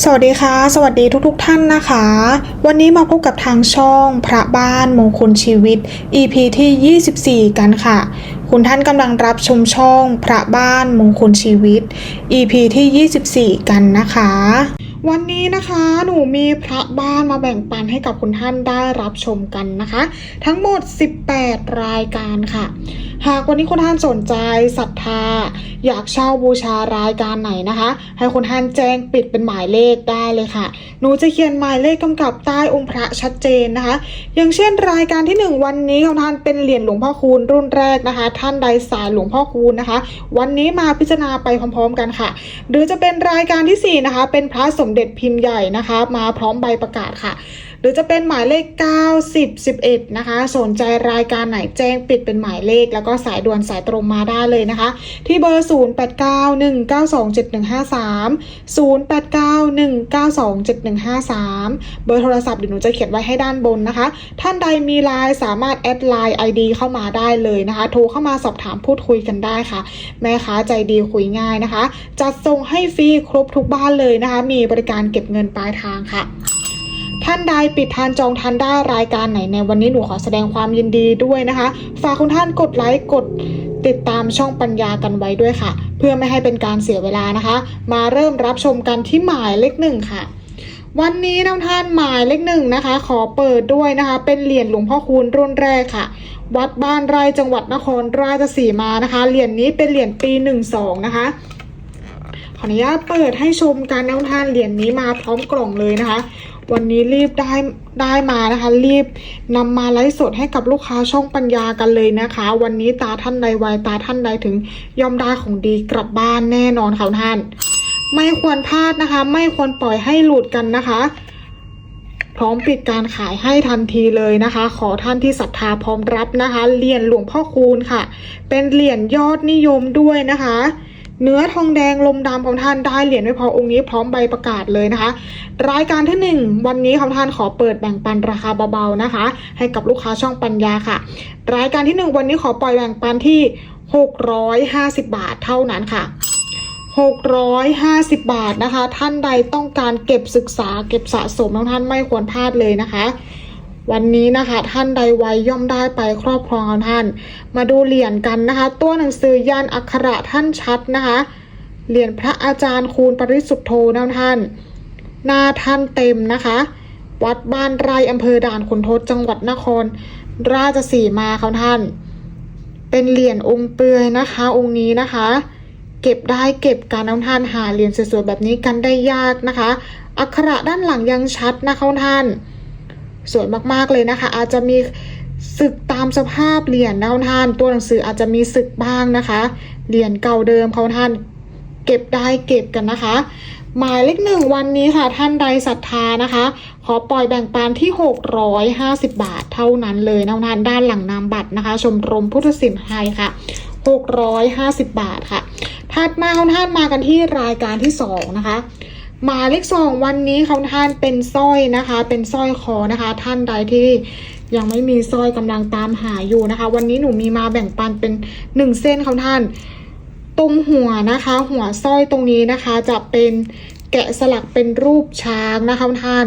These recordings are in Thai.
สวัสดีค่ะ สวัสดีทุกๆทท่านนะคะ วันนี้มาพบกับทางช่องพระบ้านมงคลชีวิต EP ที่ 24 กันค่ะ คุณท่านกำลังรับชมช่องพระบ้านมงคลชีวิต EP ที่ 24 กันนะคะ วันนี้นะคะหนูมีพระบ้านมาแบ่งปันให้กับคุณท่านได้รับชมกันนะคะ ทั้งหมด 18 รายการค่ะ หากวันนี้คุณท่านสนใจศรัทธา อยากเช่าบูชารายการไหนนะคะ ให้คุณท่านแจ้งปิดเป็นหมายเลขได้เลยค่ะ หนูจะเขียนหมายเลขกำกับใต้องค์พระชัดเจนนะคะ อย่างเช่นรายการที่ 1 วันนี้ของท่านเป็นเหรียญหลวงพ่อคูณรุ่นแรกนะคะ ท่านใดสายหลวงพ่อคูณนะคะ วันนี้มาพิจารณาไปพร้อม ๆ กันค่ะ หรือจะเป็นรายการที่4นะคะเป็นพระสมเด็จพิมพ์ใหญ่นะคะ มาพร้อมใบประกาศค่ะ หรือจะเป็นหมายเลข 9 10 11 นะคะ สนใจรายการไหนแจ้งปิดเป็นหมายเลข แล้วก็สายด่วนสายตรงมาได้เลยนะคะ ที่เบอร์ 0891927153 0891927153 เบอร์โทรศัพท์เดี๋ยวหนูจะเขียนไว้ให้ด้านบนนะคะ ท่านใดมีไลน์สามารถแอดไลน์ ID เข้ามาได้เลยนะคะ โทรเข้ามาสอบถามพูดคุยกันได้ค่ะ แม่ค้าใจดีคุยง่ายนะคะ จัดส่งให้ฟรีครบทุกบ้านเลยนะคะ มีบริการเก็บเงินปลายทางค่ะ ท่านใดปิดทานจองทันได้รายการไหนในวันนี้หนูขอแสดงความยินดีด้วยนะคะ ฝากคุณท่านกดไลค์กดติดตามช่องปัญญากันไว้ด้วยค่ะ เพื่อไม่ให้เป็นการเสียเวลานะคะ มาเริ่มรับชมกันที่หมายเลขหนึ่งค่ะ วันนี้น้ำท่านหมายเลขหนึ่งนะคะ ขอเปิดด้วยนะคะ เป็นเหรียญหลวงพ่อคูณรุ่นแรกค่ะ วัดบ้านไร่จังหวัดนครราชสีมานะคะเหรียญนี้เป็นเหรียญปีหนึ่งสองนะคะขออนุญาตเปิดให้ชมการน้ำท่านเหรียญนี้มาพร้อมกล่องเลยนะคะ วันนี้รีบได้ได้มานะคะ รีบนำมาไลฟ์สดให้กับลูกค้าช่องปัญญากันเลยนะคะ วันนี้ตาท่านใดไวตาท่านใดถึงย่อมได้ของดีกลับบ้านแน่นอนค่ะท่าน ไม่ควรพลาดนะคะ ไม่ควรปล่อยให้หลุดกันนะคะพร้อมปิดการขายให้ทันทีเลยนะคะ ขอท่านที่ศรัทธาพร้อมรับนะคะเหรียญหลวงพ่อคูณค่ะ เป็นเหรียญยอดนิยมด้วยนะคะ เนื้อทองแดงลมดำของท่านได้เหรียญไม่พอองค์นี้พร้อมใบประกาศเลยนะคะ รายการที่หนึ่งวันนี้ของท่านขอเปิดแบ่งปันราคาเบาๆนะคะ ให้กับลูกค้าช่องปัญญาค่ะ รายการที่หนึ่งวันนี้ขอปล่อยแบ่งปันที่ 650 บาทเท่านั้นค่ะ650 บาทนะคะ ท่านใดต้องการเก็บศึกษาเก็บสะสมของท่านไม่ควรพลาดเลยนะคะ วันนี้นะคะท่านใดไวย่อมได้ไปครอบครองของท่าน มาดูเหรียญกันนะคะ ตัวหนังสือยันอักขระท่านชัดนะคะ เหรียญพระอาจารย์คูณปริสุทธโธนะท่าน หน้าท่านเต็มนะคะ วัดบ้านไร่อำเภอด่านขุนทดจังหวัดนคร ราชสีมาเขาท่าน เป็นเหรียญองค์เปลือยนะคะ องค์นี้นะคะ เก็บได้เก็บการน้องท่านหาเหรียญสวยๆแบบนี้กันได้ยากนะคะ อักขระด้านหลังยังชัดนะคะท่าน สวยมากๆเลยนะคะ อาจจะมีสึกตามสภาพเหรียญนะท่าน ตัวหนังสืออาจจะมีสึกบ้างนะคะ เหรียญเก่าเดิมเขาท่านเก็บได้เก็บกันนะคะ หมายเลขหนึ่งวันนี้ค่ะท่านใดศรัทธานะคะ ขอปล่อยแบ่งปันที่ 650 บาทเท่านั้นเลยนะท่านด้านหลังนามบัตรนะคะ ชมรมพุทธศิลป์ไทยค่ะ 650 บาทค่ะถัดมาเขาท่านมากันที่รายการที่สองนะคะ หมายเลขสองวันนี้เขาท่านเป็นสร้อยนะคะ เป็นสร้อยคอนะคะ ท่านใดที่ยังไม่มีสร้อยกำลังตามหาอยู่นะคะ วันนี้หนูมีมาแบ่งปันเป็นหนึ่งเส้นเขาท่าน ตรงหัวนะคะ หัวสร้อยตรงนี้นะคะ จะเป็นแกะสลักเป็นรูปช้างนะคะท่าน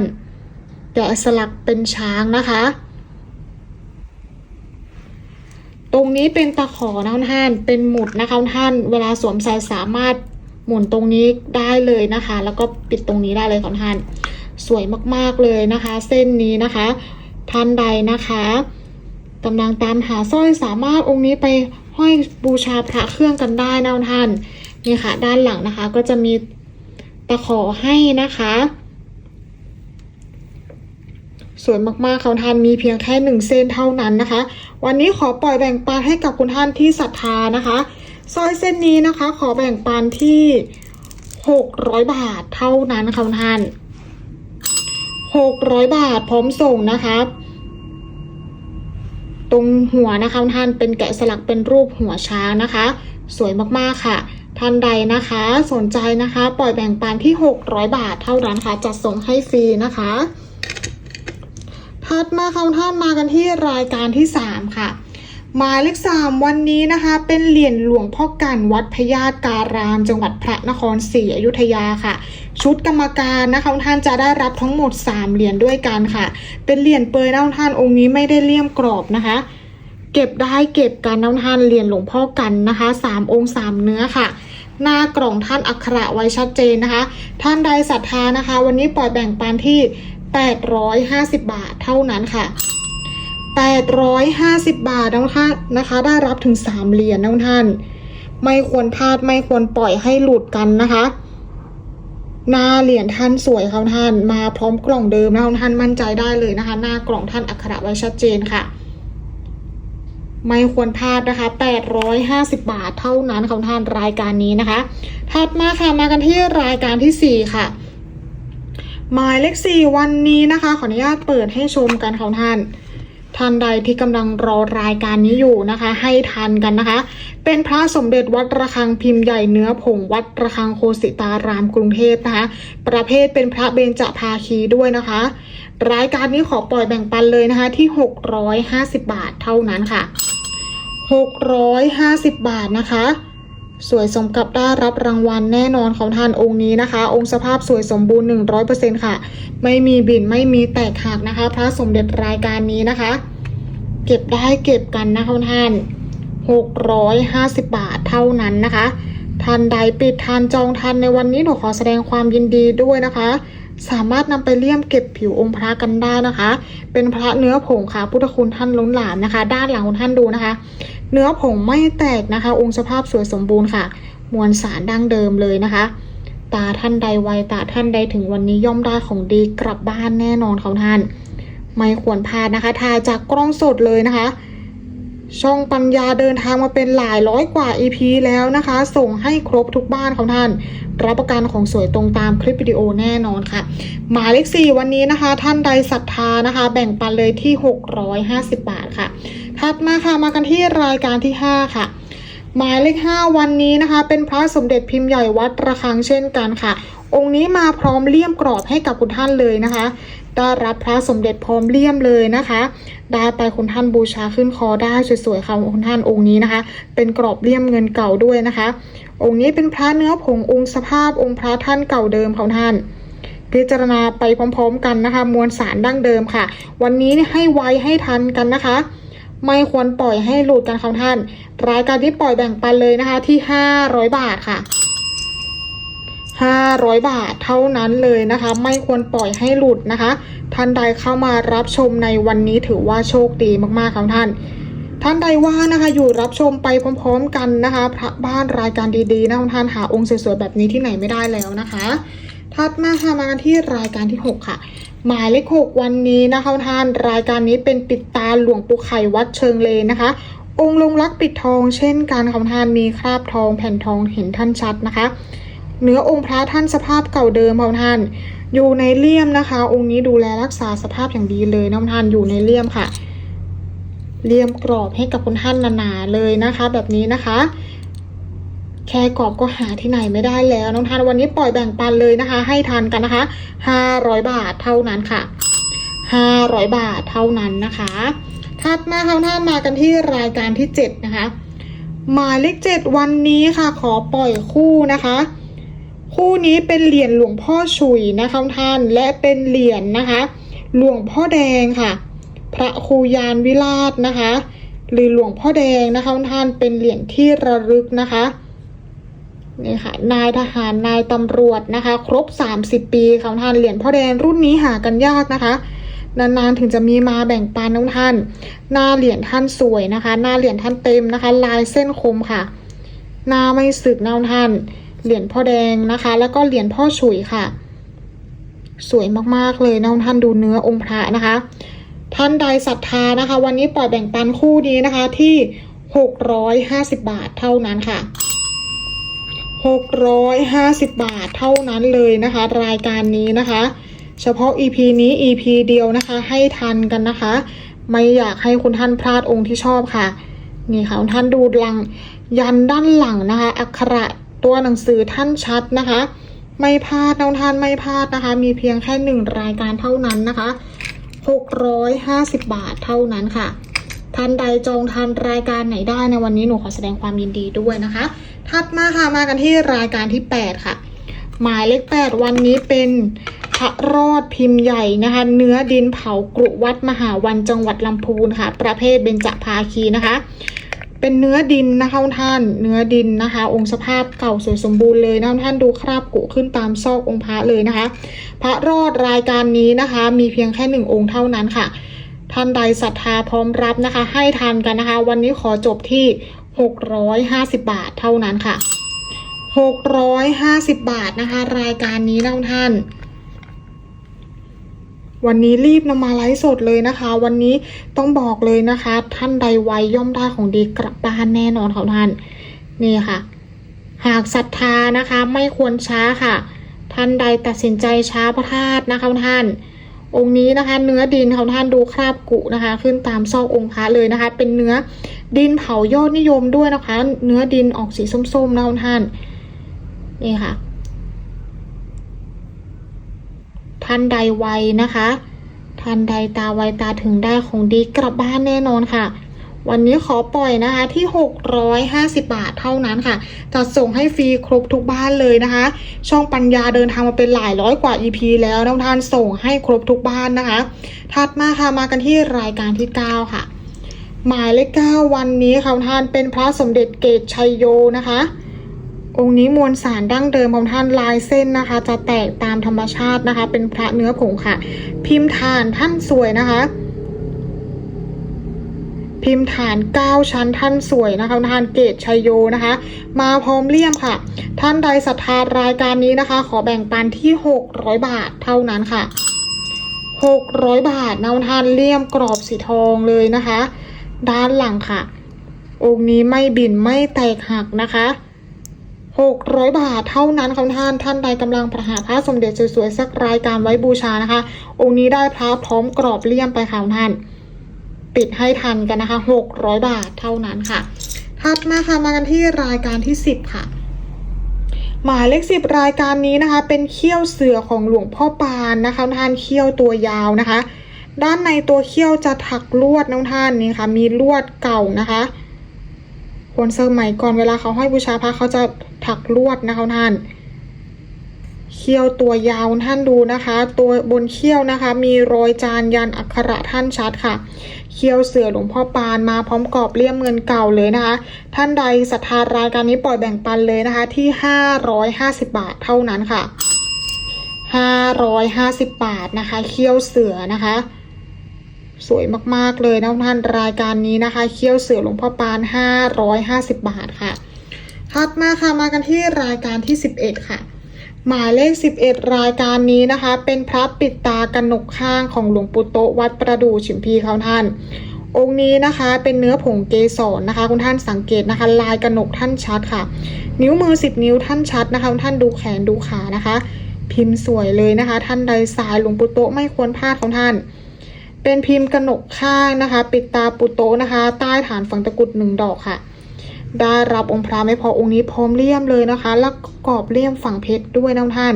แกะสลักเป็นช้างนะคะ ตรงนี้เป็นตะขอนะท่านเป็นหมุดนะคะท่าน เวลาสวมใส่สามารถ หมุนตรงนี้ได้เลยนะคะ แล้วก็ปิดตรงนี้ได้เลยของท่าน สวยมากๆเลยนะคะ เส้นนี้นะคะ ท่านใดนะคะกำลังตามหาสร้อยสามารถองค์นี้ไปห้อยบูชาพระเครื่องกันได้นะท่านนี่ค่ะ ด้านหลังนะคะ ก็จะมีตะขอให้นะคะ สวยมากๆเขาท่านมีเพียงแค่หนึ่งเส้นเท่านั้นนะคะ วันนี้ขอปล่อยแบ่งปันให้กับคุณท่านที่ศรัทธานะคะ สร้อยเส้นนี้นะคะ ขอแบ่งปันที่หกร้อยบาทเท่านั้นค่ะท่านหกร้อยบาทพร้อมส่งนะคะตรงหัวนะคะท่านเป็นแกะสลักเป็นรูปหัวช้างนะคะ สวยมากๆค่ะ ท่านใดนะคะ สนใจนะคะ ปล่อยแบ่งปันที่ 600 บาทเท่านั้นค่ะจัดส่งให้ฟรีนะคะถัดมาค่ะท่านมากันที่รายการที่ 3 ค่ะ หมายเลขสามวันนี้นะคะ เป็นเหรียญหลวงพ่อกันวัดพญาการาม จังหวัดพระนครศรีอยุธยาค่ะ ชุดกรรมการนะคะท่านจะได้รับทั้งหมด 3 เหรียญด้วยกันค่ะ เป็นเหรียญเปยนะท่านองค์นี้ไม่ได้เลี่ยมกรอบนะคะ เก็บได้เก็บกันน้ำท่านเหรียญหลวงพ่อกันนะคะสามองค์สามเนื้อค่ะหน้ากล่องท่านอักขระไว้ชัดเจนนะคะ ท่านใดศรัทธานะคะ วันนี้ปล่อยแบ่งปันที่ 850 บาทเท่านั้นค่ะ 850 บาทนะคะนะคะ ได้รับถึง 3 เหรียญนะท่าน ไม่ควรพลาดไม่ควรปล่อยให้หลุดกันนะคะหน้าเหรียญท่านสวยครับท่าน มาพร้อมกล่องเดิมนะท่านมั่นใจได้เลยนะคะ หน้ากล่องท่านอักขระไว้ชัดเจนค่ะ ไม่ควรพลาดนะคะ 850 บาทเท่านั้นของท่านรายการนี้นะคะ ถัดมาค่ะมากันที่รายการที่ 4 ค่ะหมายเลข4วันนี้นะคะ ขออนุญาตเปิดให้ชมกันของท่าน ท่านใดที่กำลังรอรายการนี้อยู่นะคะ ให้ทันกันนะคะ เป็นพระสมเด็จวัดระฆังพิมพ์ใหญ่เนื้อผงวัดระฆังโคสิตารามกรุงเทพนะคะ ประเภทเป็นพระเบญจภาคีด้วยนะคะ รายการนี้ขอปล่อยแบ่งปันเลยนะคะที่ 650 บาทเท่านั้นค่ะ 650 บาทนะคะ สวยสมกับได้รับรางวัลแน่นอนของท่านองค์นี้นะคะ องค์สภาพสวยสมบูรณ์ 100%ค่ะ ไม่มีบินไม่มีแตกหักนะคะ พระสมเด็จรายการนี้นะคะ เก็บได้เก็บกันนะคะท่าน 650 บาทเท่านั้นนะคะท่านใดปิดทานจองทันในวันนี้หนูขอแสดงความยินดีด้วยนะคะ สามารถนำไปเลี่ยมเก็บผิวองค์พระกันได้นะคะ เป็นพระเนื้อผงค่ะ พุทธคุณท่านล้นหลามนะคะ ด้านหลังของท่านดูนะคะ เนื้อผงไม่แตกนะคะ องค์สภาพสวยสมบูรณ์ค่ะ มวลสารดั้งเดิมเลยนะคะ ตาท่านใดไวตาท่านใดถึงวันนี้ย่อมได้ของดีกลับบ้านแน่นอนของท่าน ไม่ควรพลาดนะคะถ่ายจากกล้องสดเลยนะคะ ช่องปัญญาเดินทางมาเป็นหลายร้อยกว่า EP แล้วนะคะ ส่งให้ครบทุกบ้านของท่าน รับประกันของสวยตรงตามคลิปวิดีโอแน่นอนค่ะ หมายเลข4วันนี้นะคะ ท่านใดศรัทธานะคะ แบ่งปันเลยที่ 650 บาทค่ะ ถัดมาค่ะมากันที่รายการที่ 5 ค่ะ หมายเลข 5 วันนี้นะคะ เป็นพระสมเด็จพิมพ์ใหญ่วัดระฆังเช่นกันค่ะ องค์นี้มาพร้อมเลี่ยมกรอบให้กับคุณท่านเลยนะคะได้รับพระสมเด็จพร้อมเลี่ยมเลยนะคะ ได้ไปคุณท่านบูชาขึ้นคอได้สวยๆค่ะคุณท่านองค์นี้นะคะ เป็นกรอบเลี่ยมเงินเก่าด้วยนะคะ องค์นี้เป็นพระเนื้อผงองค์สภาพองค์พระท่านเก่าเดิมของท่านพิจารณาไปพร้อม ๆ กันนะคะ มวลสารดั้งเดิมค่ะ วันนี้ให้ไวให้ทันกันนะคะ ไม่ควรปล่อยให้หลุดกันของท่าน รายการที่ปล่อยแบ่งปันเลยนะคะที่ 500 บาทค่ะ 500 บาทเท่านั้นเลยนะคะ ไม่ควรปล่อยให้หลุดนะคะ ท่านใดเข้ามารับชมในวันนี้ถือว่าโชคดีมากๆของท่านท่านใดว่านะคะอยู่รับชมไปพร้อม ๆ กันนะคะ พระบ้านรายการดีๆนะท่านหาองค์สวยๆแบบนี้ที่ไหนไม่ได้แล้วนะคะ ถัดมาค่ะมากันที่รายการที่ 6 ค่ะ หมายเลขหกวันนี้นะคะท่านรายการนี้เป็นปิดตาหลวงปู่ไข่วัดเชิงเลนะคะ องค์ลงรักปิดทองเช่นกันของท่านมีคราบทองแผ่นทองเห็นท่านชัดนะคะ เนื้อองค์พระท่านสภาพเก่าเดิมของท่านอยู่ในเลี่ยมนะคะ องค์นี้ดูแลรักษาสภาพอย่างดีเลยนะท่านอยู่ในเลี่ยมค่ะ เลี่ยมกรอบให้กับคุณท่านหนาๆเลยนะคะ แบบนี้นะคะ แค่กรอบก็หาที่ไหนไม่ได้แล้วน้องทานวันนี้ปล่อยแบ่งปันเลยนะคะ ให้ทันกันนะคะ 500 บาทเท่านั้นค่ะ 500 บาทเท่านั้นนะคะถัดมาค่ะท่านมากันที่รายการที่ 7 นะคะ หมายเลข7วันนี้ค่ะ ขอปล่อยคู่นะคะ คู่นี้เป็นเหรียญหลวงพ่อฉุยนะคะท่านและเป็นเหรียญนะคะ หลวงพ่อแดงค่ะ พระครูยานวิราชนะคะ หรือหลวงพ่อแดงนะคะท่านเป็นเหรียญที่ระลึกนะคะ นี่ค่ะนายทหารนายตำรวจนะคะ ครบ 30 ปีของท่านเหรียญพ่อแดงรุ่นนี้หากันยากนะคะ นานๆถึงจะมีมาแบ่งปันน้องท่าน หน้าเหรียญท่านสวยนะคะ หน้าเหรียญท่านเต็มนะคะ ลายเส้นคมค่ะ หน้าไม่สึกน้องท่าน เหรียญพ่อแดงนะคะ แล้วก็เหรียญพ่อฉุยค่ะ สวยมากๆเลยน้องท่านดูเนื้อองค์พระนะคะ ท่านใดศรัทธานะคะ วันนี้ปล่อยแบ่งปันคู่นี้นะคะที่ 650 บาทเท่านั้นค่ะ 650 บาทเท่านั้นเลยนะคะ รายการนี้นะคะ เฉพาะ EP นี้ EP เดียวนะคะ ให้ทันกันนะคะ ไม่อยากให้คุณท่านพลาดองค์ที่ชอบค่ะ นี่ค่ะคุณท่านดูหลัง ยันด้านหลังนะคะ อักขระตัวหนังสือท่านชัดนะคะ ไม่พลาดน้องท่านไม่พลาดนะคะ มีเพียงแค่หนึ่งรายการเท่านั้นนะคะ650 บาทเท่านั้นค่ะท่านใดจองทันรายการไหนได้ในวันนี้หนูขอแสดงความยินดีด้วยนะคะ ถัดมาค่ะมากันที่รายการที่ 8 ค่ะ หมายเลข 8 วันนี้เป็นพระรอดพิมพ์ใหญ่นะคะ เนื้อดินเผากรุวัดมหาวันจังหวัดลำพูนค่ะ ประเภทเบญจภาคีนะคะ เป็นเนื้อดินนะคะท่าน เนื้อดินนะคะ องค์สภาพเก่าสวยสมบูรณ์เลยนะท่านดูคราบกุขึ้นตามซอกองค์พระเลยนะคะ พระรอดรายการนี้นะคะ มีเพียงแค่หนึ่งองค์เท่านั้นค่ะท่านใดศรัทธาพร้อมรับนะคะ ให้ทันกันนะคะ วันนี้ขอจบที่ 650 บาทเท่านั้นค่ะ 650 บาทนะคะ รายการนี้นะท่าน วันนี้รีบนำมาไลฟ์สดเลยนะคะ วันนี้ต้องบอกเลยนะคะ ท่านใดไวย่อมได้ของดีกลับบ้านแน่นอนค่ะท่าน นี่ค่ะ หากศรัทธานะคะ ไม่ควรช้าค่ะ ท่านใดตัดสินใจช้าพระธาตุนะคะท่าน องค์นี้นะคะ เนื้อดินของท่านดูคราบกุนะคะ ขึ้นตามซอกองค์พระเลยนะคะ เป็นเนื้อดินเผายอดนิยมด้วยนะคะ เนื้อดินออกสีส้มๆนะท่านนี่ค่ะ ท่านใดไวนะคะ ท่านใดตาไวตาถึงได้ของดีกลับบ้านแน่นอนค่ะ วันนี้ขอปล่อยนะคะที่ 650 บาทเท่านั้นค่ะ จัดส่งให้ฟรีครบทุกบ้านเลยนะคะ ช่องปัญญาเดินทางมาเป็นหลายร้อยกว่า EP แล้วน้องทานส่งให้ครบทุกบ้านนะคะ ถัดมาค่ะมากันที่รายการที่ 9 ค่ะ หมายเลขเก้าวันนี้ค่ะท่านเป็นพระสมเด็จเกตชัยโยนะคะ องค์นี้มวลสารดั้งเดิมของท่านลายเส้นนะคะ จะแตกตามธรรมชาตินะคะ เป็นพระเนื้อผงค่ะ พิมพ์ฐานท่านสวยนะคะ พิมพ์ฐาน 9 ชั้นท่านสวยนะคะท่านเกตชัยโยนะคะ มาพร้อมเลี่ยมค่ะ ท่านใดศรัทธารายการนี้นะคะ ขอแบ่งปันที่ 600 บาทเท่านั้นค่ะ 600 บาทนะท่านเลี่ยมกรอบสีทองเลยนะคะ ด้านหลังค่ะ องค์นี้ไม่บินไม่แตกหักนะคะ600 บาทเท่านั้นค่ะท่าน ท่านใดกำลังประหาพระสมเด็จสวยๆสักรายการไว้บูชานะคะ องค์นี้ได้พระพร้อมกรอบเลี่ยมไปค่ะท่าน ปิดให้ทันกันนะคะ 600 บาทเท่านั้นค่ะ ถัดมาค่ะมากันที่รายการที่ 10 ค่ะ หมายเลขสิบรายการนี้นะคะ เป็นเขี้ยวเสือของหลวงพ่อปานนะคะท่านเขี้ยวตัวยาวนะคะ ด้านในตัวเขี้ยวจะถักลวดน้องท่านนี่ค่ะ มีลวดเก่านะคะคนสมัยก่อนเวลาเขาห้อยบูชาพระเขาจะถักลวดนะคะท่าน เขี้ยวตัวยาวท่านดูนะคะ ตัวบนเขี้ยวนะคะ มีรอยจานยันอักขระท่านชัดค่ะเขี้ยวเสือหลวงพ่อปานมาพร้อมกรอบเลี่ยมเงินเก่าเลยนะคะ ท่านใดศรัทธารายการนี้ปล่อยแบ่งปันเลยนะคะที่ 550 บาทเท่านั้นค่ะ 550 บาทนะคะเขี้ยวเสือนะคะสวยมากๆเลยนะท่านรายการนี้นะคะเขี้ยวเสือหลวงพ่อปาน 550 บาทค่ะถัดมาค่ะมากันที่รายการที่ 11 ค่ะ หมายเลข 11 รายการนี้นะคะ เป็นพระปิดตากนกข้างของหลวงปู่โตวัดประดู่ฉิมพีเขาท่าน องค์นี้นะคะเป็นเนื้อผงเกสรนะคะ คุณท่านสังเกตนะคะ ลายกระหนกท่านชัดค่ะ นิ้วมือ 10 นิ้วท่านชัดนะคะคุณท่านดูแขนดูขานะคะ พิมพ์สวยเลยนะคะ ท่านใดสายหลวงปู่โตไม่ควรพลาดของท่าน เป็นพิมพ์กระหนกข้างนะคะ ปิดตาปุโตนะคะ ใต้ฐานฝังตะกุดหนึ่งดอกค่ะ ได้รับองค์พระไม่พอองค์นี้พร้อมเลี่ยมเลยนะคะ แล้วกรอบเลี่ยมฝั่งเพชรด้วยนะท่าน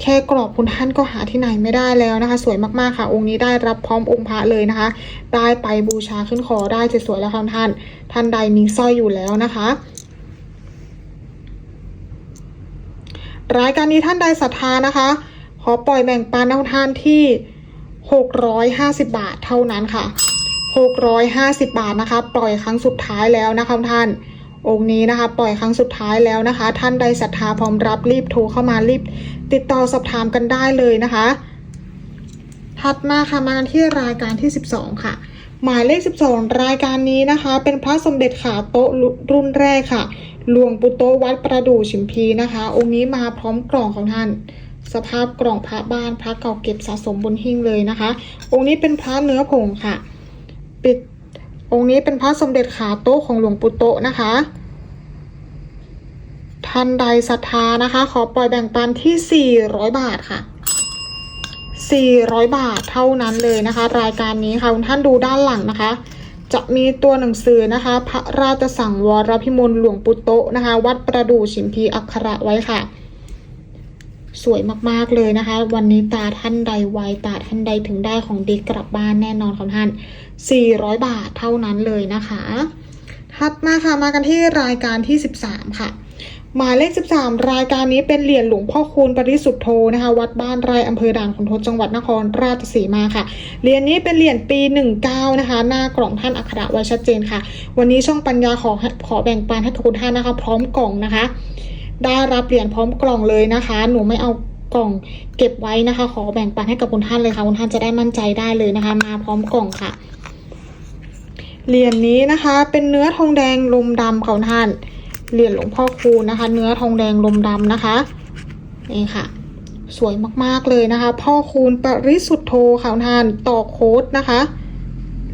แค่กรอบคุณท่านก็หาที่ไหนไม่ได้แล้วนะคะ สวยมากๆค่ะ องค์นี้ได้รับพร้อมองค์พระเลยนะคะ ได้ไปบูชาขึ้นคอได้สวยๆแล้วค่ะท่าน ท่านใดมีสร้อยอยู่แล้วนะคะรายการนี้ท่านใดศรัทธานะคะ ขอปล่อยแบ่งปันเอาท่านที่ 650 บาทเท่านั้นค่ะ 650 บาทนะคะ ปล่อยครั้งสุดท้ายแล้วนะคะท่าน องค์นี้นะคะ ปล่อยครั้งสุดท้ายแล้วนะคะ ท่านใดศรัทธาพร้อมรับรีบโทรเข้ามารีบ ติดต่อสอบถามกันได้เลยนะคะ ถัดมาค่ะมาที่รายการที่ 12 ค่ะหมายเลข 12 รายการนี้นะคะ เป็นพระสมเด็จขาโต๊ะรุ่นแรกค่ะ หลวงปู่โตวัดประดู่ฉิมพีนะคะ องค์นี้มาพร้อมกล่องของท่าน สภาพกล่องพระบ้านพระเก่าเก็บสะสมบนหิ้งเลยนะคะ องค์นี้เป็นพระเนื้อผงค่ะ ปิดองค์นี้เป็นพระสมเด็จขาโต๊ะของหลวงปู่โตะนะคะ ท่านใดศรัทธานะคะ ขอปล่อยแบ่งปันที่ 400 บาทค่ะ 400 บาทเท่านั้นเลยนะคะ รายการนี้ค่ะคุณท่านดูด้านหลังนะคะ จะมีตัวหนังสือนะคะ พระราชสังวรพิมลหลวงปู่โตะนะคะ วัดประดู่ฉิมพีอักขระไว้ค่ะ สวยมากๆเลยนะคะ วันนี้ตาท่านใดไวตาท่านใดถึงได้ของดีกลับบ้านแน่นอนค่ะท่าน 400 บาทเท่านั้นเลยนะคะถัดมาค่ะมากันที่รายการที่ 13 ค่ะ หมายเลข 13 รายการนี้เป็นเหรียญหลวงพ่อคูณปริสุทธโธนะคะ วัดบ้านไร่อำเภอด่านขุนทดจังหวัดนครราชสีมาค่ะเหรียญนี้เป็นเหรียญปี 19 นะคะ หน้ากล่องท่านอักขระไว้ชัดเจนค่ะ วันนี้ช่องปัญญาขอขอแบ่งปันให้ทุกท่านนะคะ พร้อมกล่องนะคะ ได้รับเหรียญพร้อมกล่องเลยนะคะ หนูไม่เอากล่องเก็บไว้นะคะ ขอแบ่งปันให้กับคุณท่านเลยค่ะคุณท่านจะได้มั่นใจได้เลยนะคะ มาพร้อมกล่องค่ะเหรียญนี้นะคะ เป็นเนื้อทองแดงลมดำของท่านเหรียญหลวงพ่อคูนะคะ เนื้อทองแดงลมดำนะคะนี่ค่ะ สวยมากๆเลยนะคะ พ่อคูณปริสุทธโธค่ะคุณท่านต่อโค้ดนะคะ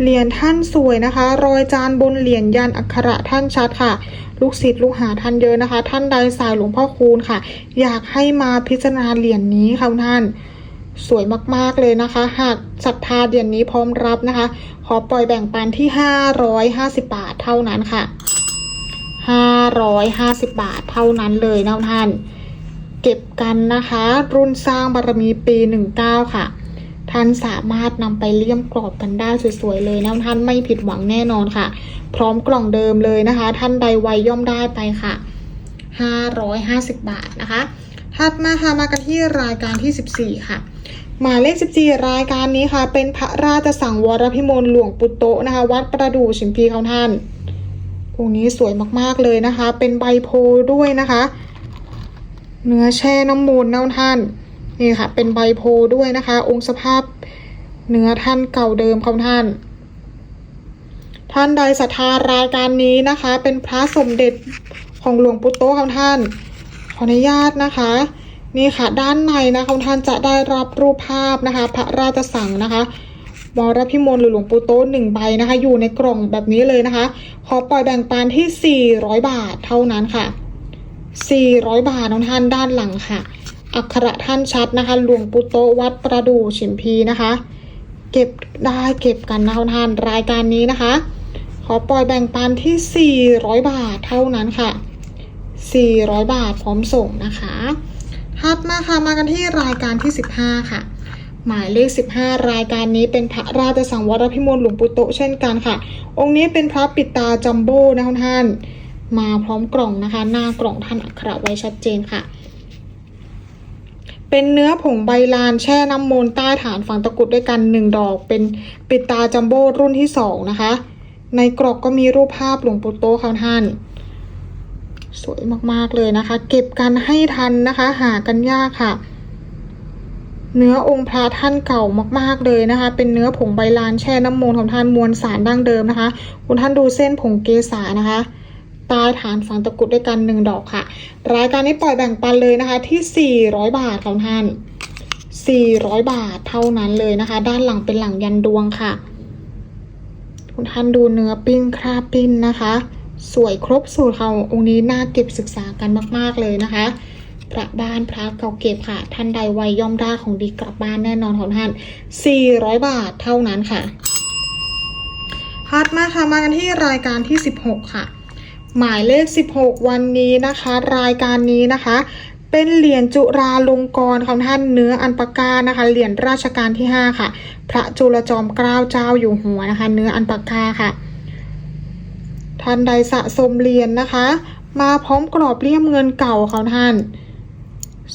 เหรียญท่านสวยนะคะ รอยจานบนเหรียญยันอักขระท่านชัดค่ะ ลูกศิษย์ลูกหาท่านเยอะนะคะ ท่านใดสายหลวงพ่อคูณค่ะ อยากให้มาพิจารณาเหรียญนี้ค่ะท่าน สวยมากๆเลยนะคะ หากศรัทธาเหรียญนี้พร้อมรับนะคะ ขอปล่อยแบ่งปันที่ 550 บาทเท่านั้นค่ะ 550 บาทเท่านั้นเลยนะท่าน เก็บกันนะคะ รุ่นสร้างบารมีปี 19 ค่ะ ท่านสามารถนำไปเลี่ยมกรอบกันได้สวยๆเลยนะท่านไม่ผิดหวังแน่นอนค่ะ พร้อมกล่องเดิมเลยนะคะ ท่านใดไวย่อมได้ไปค่ะ 550 บาทนะคะถัดมาค่ะมากันที่รายการที่ 14 ค่ะหมายเลข 14 รายการนี้ค่ะ เป็นพระราชสังวรพิมลหลวงปุตโตนะคะ วัดประดู่ชิมพีเขาท่านองค์นี้สวยมากๆเลยนะคะ เป็นใบโพล์ด้วยนะคะ เนื้อแช่น้ำมูลนะท่าน นี่ค่ะ เป็นใบโพด้วยนะคะ องค์สภาพเนื้อท่านเก่าเดิมของท่าน ท่านใดศรัทธารายการนี้นะคะ เป็นพระสมเด็จของหลวงปู่โตของท่าน ขออนุญาตนะคะ นี่ค่ะ ด้านในนะของท่านจะได้รับรูปภาพนะคะ พระราชสังนะคะวรพิมลหรือหลวงปู่โตะหนึ่งใบนะคะ อยู่ในกล่องแบบนี้เลยนะคะ ขอปล่อยแบ่งปันที่ 400 บาทเท่านั้นค่ะ 400 บาทน้องท่านด้านหลังค่ะ อักขระท่านชัดนะคะ หลวงปู่โตวัดประดู่ฉิมพีนะคะ เก็บได้เก็บกันนะท่านรายการนี้นะคะ ขอปล่อยแบ่งปันที่ 400 บาทเท่านั้นค่ะ 400 บาทพร้อมส่งนะคะถัดมาค่ะมากันที่รายการที่ 15 ค่ะ หมายเลข 15 รายการนี้เป็นพระราชสังวรพิมลหลวงปู่โตเช่นกันค่ะ องค์นี้เป็นพระปิดตาจัมโบ้นะท่าน มาพร้อมกล่องนะคะ หน้ากล่องท่านอักขระไว้ชัดเจนค่ะ เป็นเนื้อผงใบลานแช่น้ำมนต์ใต้ฐานฝังตะกุดด้วยกันหนึ่งดอก เป็นปิดตาจัมโบ้รุ่นที่สองนะคะ ในกรอกก็มีรูปภาพหลวงปู่โตค่ะท่าน สวยมากๆเลยนะคะ เก็บกันให้ทันนะคะ หากันยากค่ะ เนื้อองค์พระท่านเก่ามากๆเลยนะคะ เป็นเนื้อผงใบลานแช่น้ำมนต์ของท่านมวลสารดั้งเดิมนะคะ คุณท่านดูเส้นผงเกษานะคะ ใต้ฐานฝังตะกุดด้วยกันหนึ่งดอกค่ะ รายการนี้ปล่อยแบ่งปันเลยนะคะที่ 400 บาทของท่าน 400 บาทเท่านั้นเลยนะคะ ด้านหลังเป็นหลังยันดวงค่ะ คุณท่านดูเนื้อปิ้นคราบปิ้นนะคะ สวยครบสูตรค่ะองค์นี้น่าเก็บศึกษากันมาก ๆเลยนะคะพระบ้านพระเก่าเก็บค่ะ ท่านใดไวย่อมได้ของดีกลับบ้านแน่นอนของท่าน 400 บาทเท่านั้นค่ะฮัดมาค่ะมากันที่รายการที่ 16 ค่ะ หมายเลข 16 วันนี้นะคะ รายการนี้นะคะ เป็นเหรียญจุราลงกรณ์ของท่านเนื้ออันปากานะคะเหรียญราชการที่ 5 ค่ะ พระจุลจอมเกล้าเจ้าอยู่หัวนะคะ เนื้ออันปากาค่ะ ท่านใดสะสมเหรียญนะคะ มาพร้อมกรอบเลี่ยมเงินเก่าของท่าน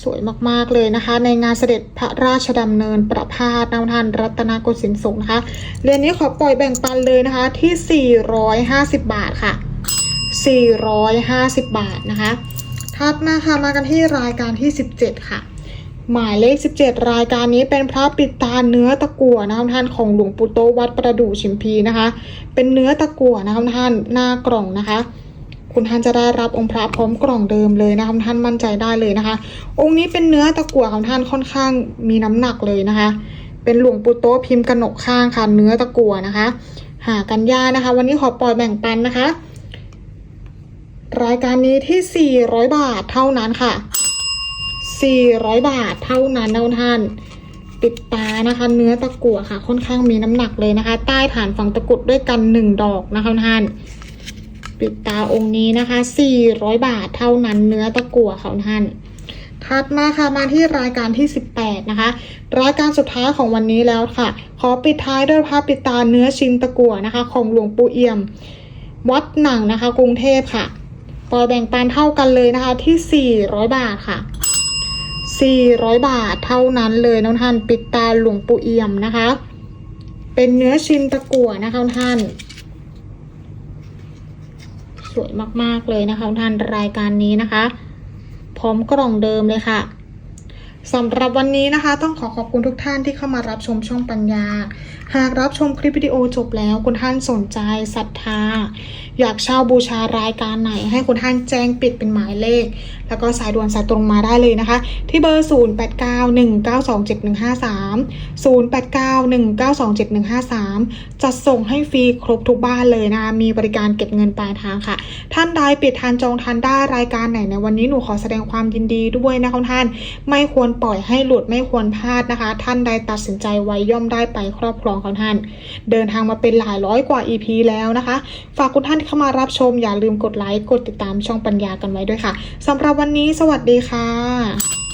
สวยมาก ๆ เลยนะคะ ในงานเสด็จพระราชดำเนินประพาสนท่านรัตนโกสินทร์สงนะคะเหรียญนี้ขอปล่อยแบ่งปันเลยนะคะที่ 450 บาทค่ะ 450 บาทนะคะถัดมาค่ะมากันที่รายการที่ 17 ค่ะ หมายเลข 17 รายการนี้เป็นพระปิดตาเนื้อตะกั่วนะคะท่านของหลวงปู่โตวัดประดู่ชิมพีนะคะ เป็นเนื้อตะกั่วนะคะท่านหน้ากล่องนะคะ คุณท่านจะได้รับองค์พระพร้อมกล่องเดิมเลยนะคะท่านมั่นใจได้เลยนะคะ องค์นี้เป็นเนื้อตะกั่วของท่านค่อนข้างมีน้ำหนักเลยนะคะ เป็นหลวงปู่โตพิมพ์กระหนกข้างค่ะเนื้อตะกั่วนะคะ หากันยานะคะ วันนี้ขอปล่อยแบ่งปันนะคะ รายการนี้ที่ 400 บาทเท่านั้นค่ะ 400 บาทเท่านั้นนะท่าน ปิดตานะคะ เนื้อตะกั่วค่ะ ค่อนข้างมีน้ำหนักเลยนะคะ ใต้ฐานฝังตะกุดด้วยกันหนึ่งดอกนะคะท่าน ปิดตาองค์นี้นะคะ 400 บาทเท่านั้นเนื้อตะกั่วของท่านถัดมาค่ะมาที่รายการที่ 18 นะคะ รายการสุดท้ายของวันนี้แล้วค่ะ ขอปิดท้ายด้วยภาพปิดตาเนื้อชินตะกั่วนะคะ ของหลวงปู่เอี่ยม วัดหนังนะคะ กรุงเทพค่ะ ปอยแบ่งปันเท่ากันเลยนะคะที่ 400 บาทค่ะ 400 บาทเท่านั้นเลยน้องท่านปิดตาหลวงปู่เอี่ยมนะคะ เป็นเนื้อชินตะกั่วนะคะท่าน สวยมากๆเลยนะคะท่านรายการนี้นะคะ พร้อมกล่องเดิมเลยค่ะ สำหรับวันนี้นะคะ ต้องขอขอบคุณทุกท่านที่เข้ามารับชมช่องปัญญา หากรับชมคลิปวิดีโอจบแล้วคุณท่านสนใจศรัทธา อยากเช่าบูชารายการไหน ให้คุณท่านแจ้งปิดเป็นหมายเลข แล้วก็สายด่วนสายตรงมาได้เลยนะคะ ที่เบอร์ 0891927153 0891927153 จัดส่งให้ฟรีครบทุกบ้านเลยนะคะมีบริการเก็บเงินปลายทางค่ะ ท่านใดปิดทานจองทานได้รายการไหนในวันนี้หนูขอแสดงความยินดีด้วยนะคะท่านไม่ควรปล่อยให้หลุดไม่ควรพลาดนะคะ ท่านใดตัดสินใจไว้ย่อมได้ไปครอบครองของท่าน เดินทางมาเป็นหลายร้อยกว่า EP แล้วนะคะ ฝากคุณท่านเข้ามารับชมอย่าลืมกดไลค์กดติดตามช่องปัญญากันไว้ด้วยค่ะสำหรับวันนี้สวัสดีค่ะ